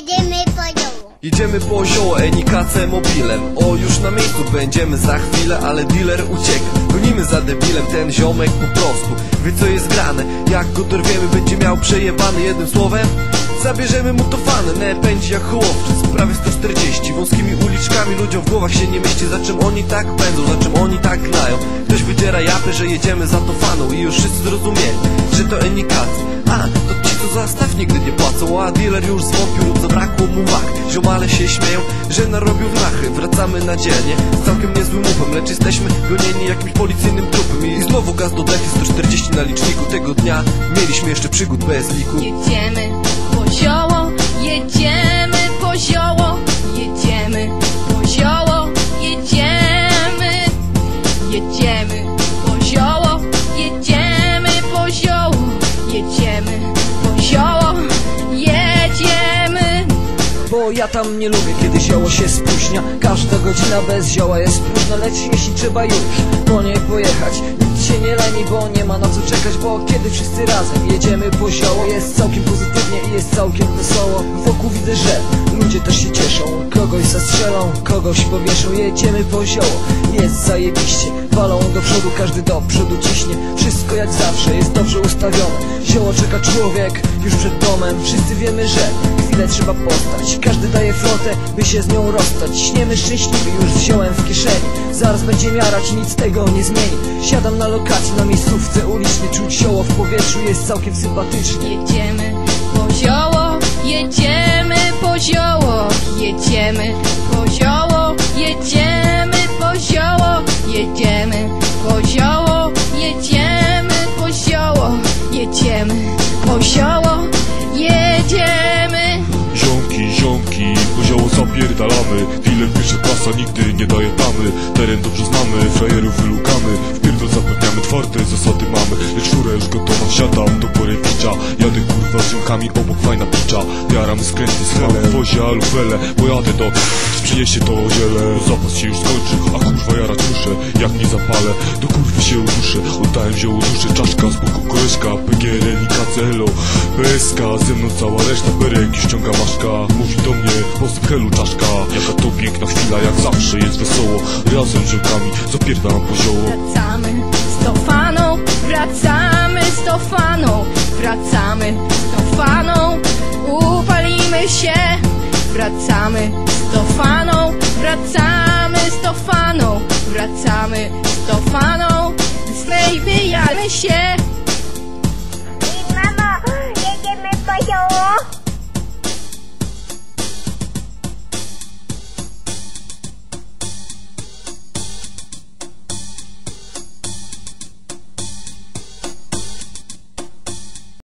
jedziemy po dołu. Jedziemy po zioło Enikace mobilem. O już na miejscu będziemy za chwilę Ale dealer ucieka Gonimy za debilem ten ziomek po prostu. Wie co jest grane? Jak go dorwiemy będzie miał przejebany Jednym słowem? Zabierzemy mu to fanę pędzi jak chłopczyc Prawie 140 Wąskimi uliczkami ludziom w głowach się nie mieści. Za czym oni tak pędzą Za czym oni tak gnają Ktoś wydziera japy, że jedziemy za to faną I już wszyscy zrozumieli Że to Enikace A to ci co za staw nigdy nie płacą A dealer już zwątpił lub zabrakło mu wach Ziomale się śmieją, że narobił nachy Wracamy na dzielnie z całkiem niezłym upem Lecz jesteśmy gonieni jakimś policyjnym trupem. I znowu gaz do dechy 140 na liczniku. Tego dnia mieliśmy jeszcze przygód bez liku. Jedziemy po zioło, jedziemy po zioło, Bo ja tam nie lubię, kiedy zioło się spóźnia. Każda godzina bez zioła jest próżna Lecz jeśli trzeba już po nie pojechać Nikt się nie leni, bo nie ma na co czekać. Bo kiedy wszyscy razem jedziemy po zioło Jest całkiem pozytywnie i jest całkiem wesoło. Wokół widzę, że ludzie też się cieszą. Kogoś zastrzelą, kogoś powieszą. Jedziemy po zioło, jest zajebiście. Walą do przodu, każdy do przodu ciśnie. Wszystko jak zawsze jest dobrze ustawione Zioło czeka człowiek już przed domem. Wszyscy wiemy, że chwilę trzeba postać. Każdy daje flotę, by się z nią rozstać. Śniemy szczęśliwi, już wziąłem w kieszeni. Zaraz będzie miarać, nic tego nie zmieni. Siadam na lokacji, na miejscówce ulicznej Czuć zioło w powietrzu, jest całkiem sympatycznie. Jedziemy po zioło, jedziemy zapierdalamy Dealer pierwsza klasa, nigdy nie daje tamy Teren dobrze znamy, frajerów wylukamy. Wpierdol zapewniamy, twarde zasady mamy. Lecz fura już gotowa, wsiadam do pory picia. Jadę kurwa z ziomkami, obok fajna picza. Jaram skręty z helem, wozie alufele. Pojadę do... przyniesie to ziele. Zapas się już skończy, a kurwa jara muszę Jak nie zapalę, do kurwy się uduszę. Oddałem zioło duszę, czaszka z boku koleżka. PGR, Nikacelo, PSK Ze mną cała reszta, berek i ściąga maszka Mówi do mnie, posyp helu czaszka. Jaka to piękna chwila, jak zawsze jest wesoło. Razem z ziomkami, zapierdalam po zioło Wracamy z tą faną, wracamy z tą faną, wracamy z tą faną, upalimy się. Wracamy z tą faną, wracamy z tą faną, wracamy z tą faną, zlejmy się.